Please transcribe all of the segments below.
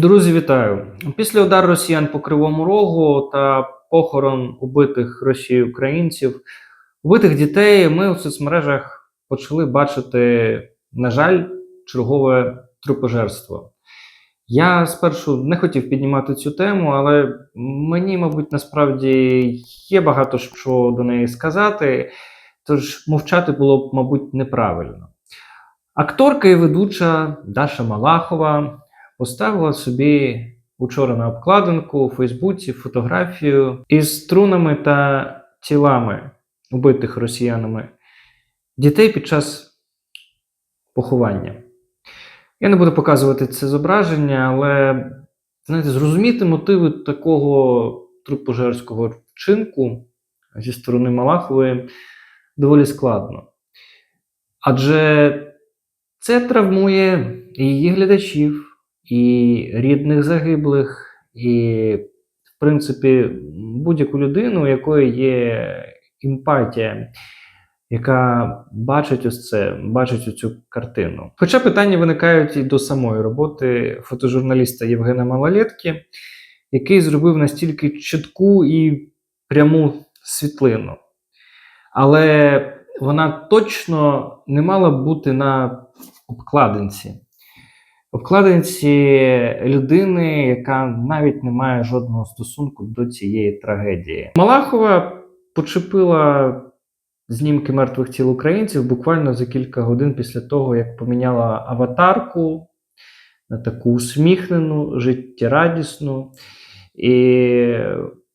Друзі, вітаю! Після удару росіян по Кривому Рогу та похорон убитих Росією українців, убитих дітей, ми у соцмережах почали бачити, на жаль, чергове трупожерство. Я спершу не хотів піднімати цю тему, але мені, мабуть, насправді є багато що до неї сказати, тож мовчати було б, мабуть, неправильно. Акторка і ведуча Даша Малахова поставила собі учора на обкладинку у Фейсбуці фотографію із струнами та тілами убитих росіянами дітей під час поховання. Я не буду показувати це зображення, але знаєте, зрозуміти мотиви такого трупожерського вчинку зі сторони Малахової доволі складно. Адже це травмує і її глядачів, і рідних загиблих, і, в принципі, будь-яку людину, у якої є емпатія, яка бачить ось це, бачить цю картину. Хоча питання виникають і до самої роботи фотожурналіста Євгена Малолетки, який зробив настільки чітку і пряму світлину. Але вона точно не мала бути на обкладинці. Обкладинці людини, яка навіть не має жодного стосунку до цієї трагедії. Малахова почепила знімки мертвих тіл українців буквально за кілька годин після того, як поміняла аватарку на таку усміхнену, життєрадісну. І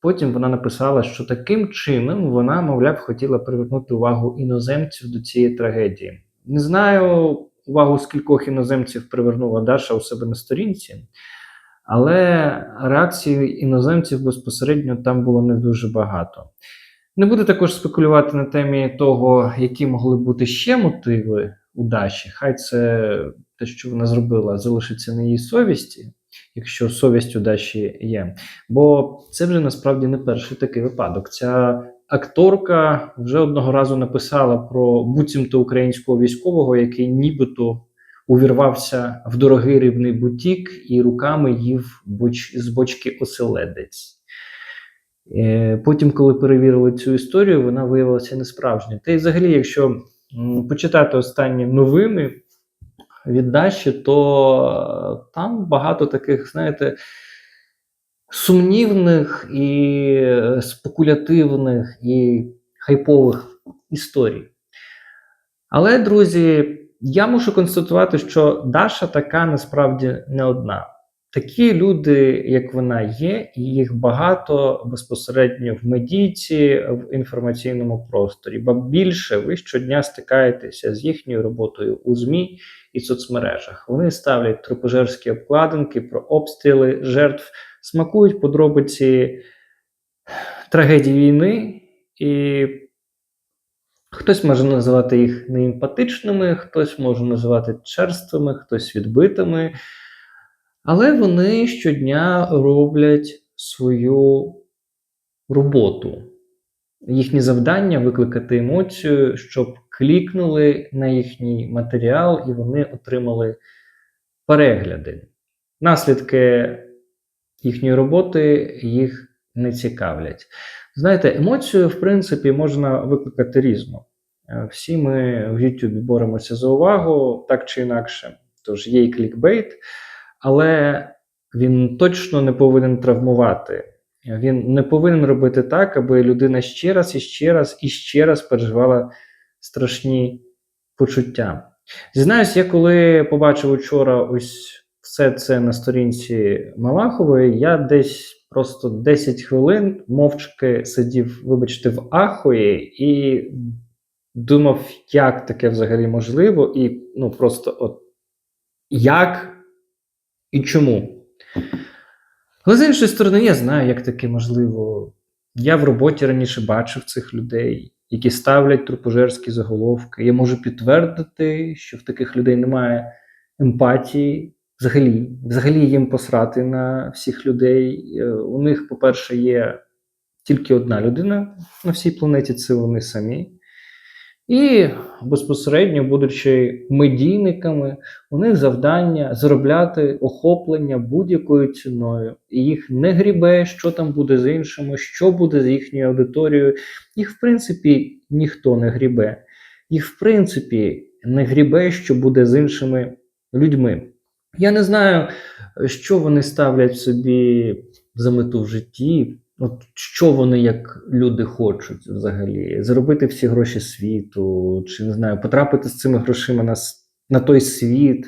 потім вона написала, що таким чином вона, мовляв, хотіла привернути увагу іноземців до цієї трагедії. Не знаю увагу скількох іноземців привернула Даша у себе на сторінці, але реакції іноземців безпосередньо там було не дуже багато. Не буду також спекулювати на темі того, які могли бути ще мотиви у Даші. Хай це те, що вона зробила, залишиться на її совісті, якщо совість у Даші є. Бо це вже насправді не перший такий випадок. Ця акторка вже одного разу написала про буцімто українського військового, який нібито увірвався в дорогий рибний бутік і руками їв боч... з бочки оселедець. Е, Потім, коли перевірили цю історію, вона виявилася несправжньою. Та й взагалі, якщо почитати останні новини від Даші, то там багато таких, знаєте, сумнівних і е, спекулятивних і хайпових історій. Але, друзі, я мушу констатувати, що Даша така насправді не одна. Такі люди, як вона є, і їх багато безпосередньо в медійці, в інформаційному просторі. Ба більше ви щодня стикаєтеся з їхньою роботою у ЗМІ і соцмережах. Вони ставлять трупожерські обкладинки про обстріли жертв, смакують подробиці трагедії війни, і хтось може називати їх неемпатичними, хтось може називати черствими, хтось відбитими. Але вони щодня роблять свою роботу. Їхнє завдання викликати емоцію, щоб клікнули на їхній матеріал і вони отримали перегляди. Наслідки їхньої роботи їх не цікавлять. Знаєте, емоцію, в принципі, можна викликати різно. Е, Всі ми в YouTube боремося за увагу, так чи інакше. Тож є і клікбейт але він точно не повинен травмувати. Він не повинен робити так, аби людина ще раз і ще раз і ще раз переживала страшні почуття. Зізнаюсь, я коли побачив учора ось все це на сторінці Малахової, я десь просто 10 хвилин мовчки сидів, вибачте, в ахої і думав, як таке взагалі можливо, і ну просто от як і чому. Але з іншої сторони, я знаю, як таке можливо. Я в роботі раніше бачив цих людей, які ставлять трупожерські заголовки. Я можу підтвердити, що в таких людей немає емпатії. Взагалі, взагалі їм посрати на всіх людей. Е, У них, по-перше, є тільки одна людина на всій планеті це вони самі. І безпосередньо, будучи медійниками, у них завдання заробляти охоплення будь-якою ціною. І їх не грібе, що там буде з іншими, що буде з їхньою аудиторією. Їх, в принципі, ніхто не грібе. Їх, в принципі, не грібе, що буде з іншими людьми. Я не знаю, що вони ставлять собі за мету в житті. От що вони як люди хочуть взагалі? Заробити всі гроші світу, чи не знаю, потрапити з цими грошима на, на той світ,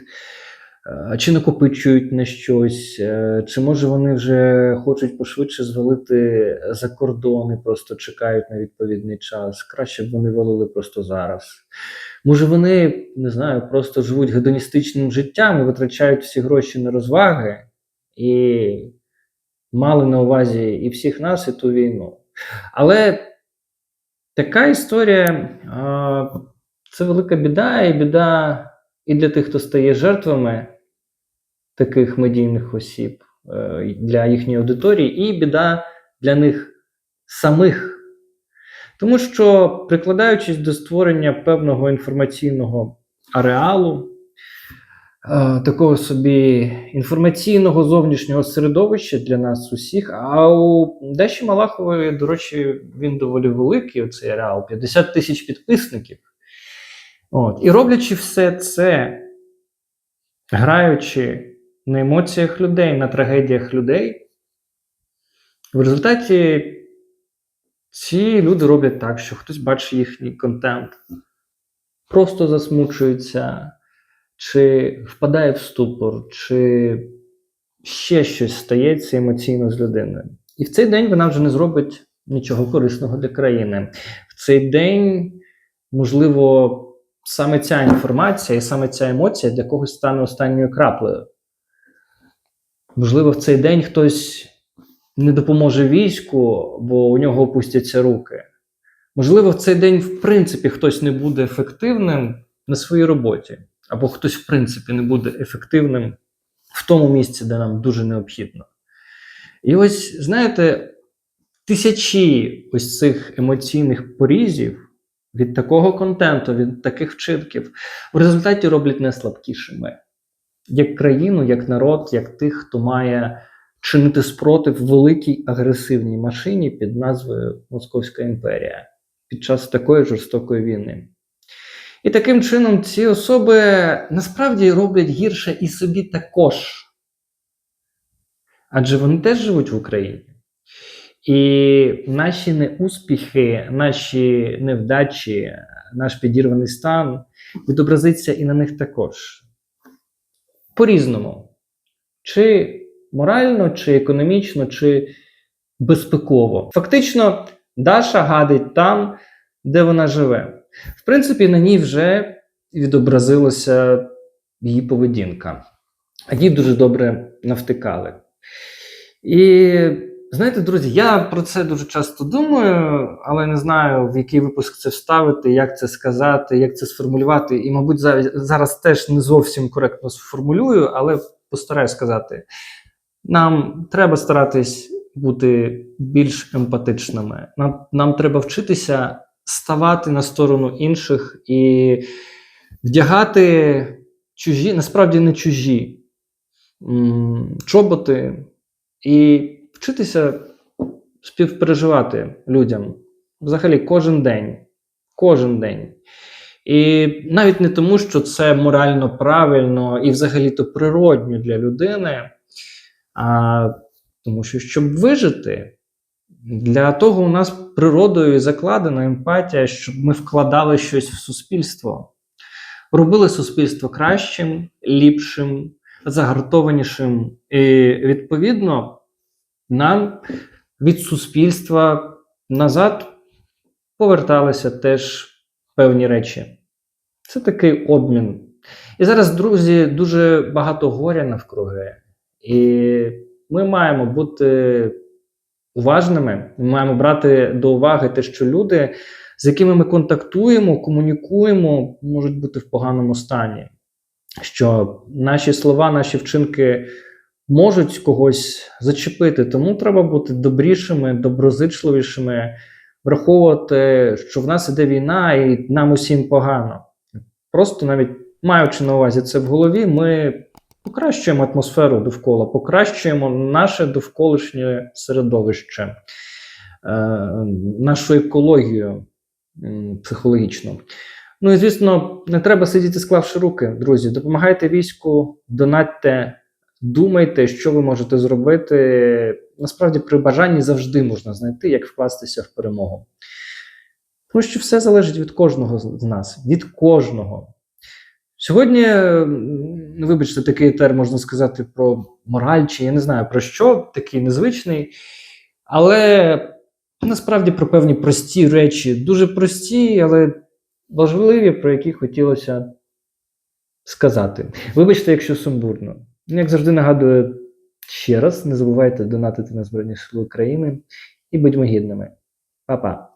чи накопичують на щось, е, чи може вони вже хочуть пошвидше звалити за кордон і просто чекають на відповідний час. Краще б вони валили просто зараз. Може, вони не знаю, просто живуть гедоністичним життям і витрачають всі гроші на розваги і мали на увазі і всіх нас, і ту війну. Але така історія це велика біда, і біда і для тих, хто стає жертвами таких медійних осіб, е, для їхньої аудиторії, і біда для них самих. Тому що, прикладаючись до створення певного інформаційного ареалу, е, такого собі інформаційного зовнішнього середовища для нас усіх, а у Даші Малахової, до речі, він доволі великий, оцей ареал, 50 тисяч підписників. От. І роблячи все це, граючи на емоціях людей, на трагедіях людей, в результаті ці люди роблять так, що хтось бачить їхній контент, просто засмучується, чи впадає в ступор, чи ще щось стається емоційно з людиною. І в цей день вона вже не зробить нічого корисного для країни. В цей день, можливо, саме ця інформація і саме ця емоція для когось стане останньою краплею. Можливо, в цей день хтось не допоможе війську, бо у нього опустяться руки. Можливо, в цей день, в принципі, хтось не буде ефективним на своїй роботі, або хтось, в принципі, не буде ефективним в тому місці, де нам дуже необхідно. І ось, знаєте, тисячі ось цих емоційних порізів від такого контенту, від таких вчинків, в результаті роблять не слабкішими. Як країну, як народ, як тих, хто має чинити спротив великій агресивній машині під назвою Московська імперія під час такої жорстокої війни. І таким чином ці особи насправді роблять гірше і собі також. Адже вони теж живуть в Україні. І наші неуспіхи, наші невдачі, наш підірваний стан відобразиться і на них також. По-різному. Чи морально, чи економічно, чи безпеково. Фактично, Даша гадить там, де вона живе. В принципі, на ній вже відобразилася її поведінка. А її дуже добре навтикали. І знаєте, друзі, я про це дуже часто думаю, але не знаю, в який випуск це вставити, як це сказати, як це сформулювати. І, мабуть, зараз, теж не зовсім коректно сформулюю, але постараюсь сказати. Нам треба старатись бути більш емпатичними. Нам, нам треба вчитися ставати на сторону інших і вдягати чужі, насправді не чужі чоботи, і вчитися співпереживати людям взагалі кожен день. Кожен день. І навіть не тому, що це морально правильно і взагалі-то природньо для людини, а тому що, щоб вижити, для того у нас природою закладена емпатія, щоб ми вкладали щось в суспільство, робили суспільство кращим, ліпшим, загартованішим. І відповідно нам від суспільства назад поверталися теж певні речі. Це такий обмін. І зараз, друзі, дуже багато горя навкруги. І ми маємо бути уважними, ми маємо брати до уваги те, що люди, з якими ми контактуємо, комунікуємо, можуть бути в поганому стані. Що наші слова, наші вчинки можуть когось зачепити. Тому треба бути добрішими, доброзичливішими, враховувати, що в нас іде війна і нам усім погано. Просто навіть маючи на увазі це в голові, ми покращуємо атмосферу довкола, покращуємо наше довколишнє середовище, е, нашу екологію психологічну. Ну і звісно, не треба сидіти, склавши руки, друзі. Допомагайте війську, донатьте, думайте, що ви можете зробити. Насправді, при бажанні завжди можна знайти, як вкластися в перемогу. Тому що все залежить від кожного з нас, від кожного. Сьогодні, ну, вибачте, такий етер можна сказати про мораль, чи я не знаю про що, такий незвичний, але насправді про певні прості речі, дуже прості, але важливі, про які хотілося сказати. Вибачте, якщо сумбурно. Ну, Як завжди нагадую ще раз: не забувайте донатити на Збройні Сили України і будьмо гідними. Па-па!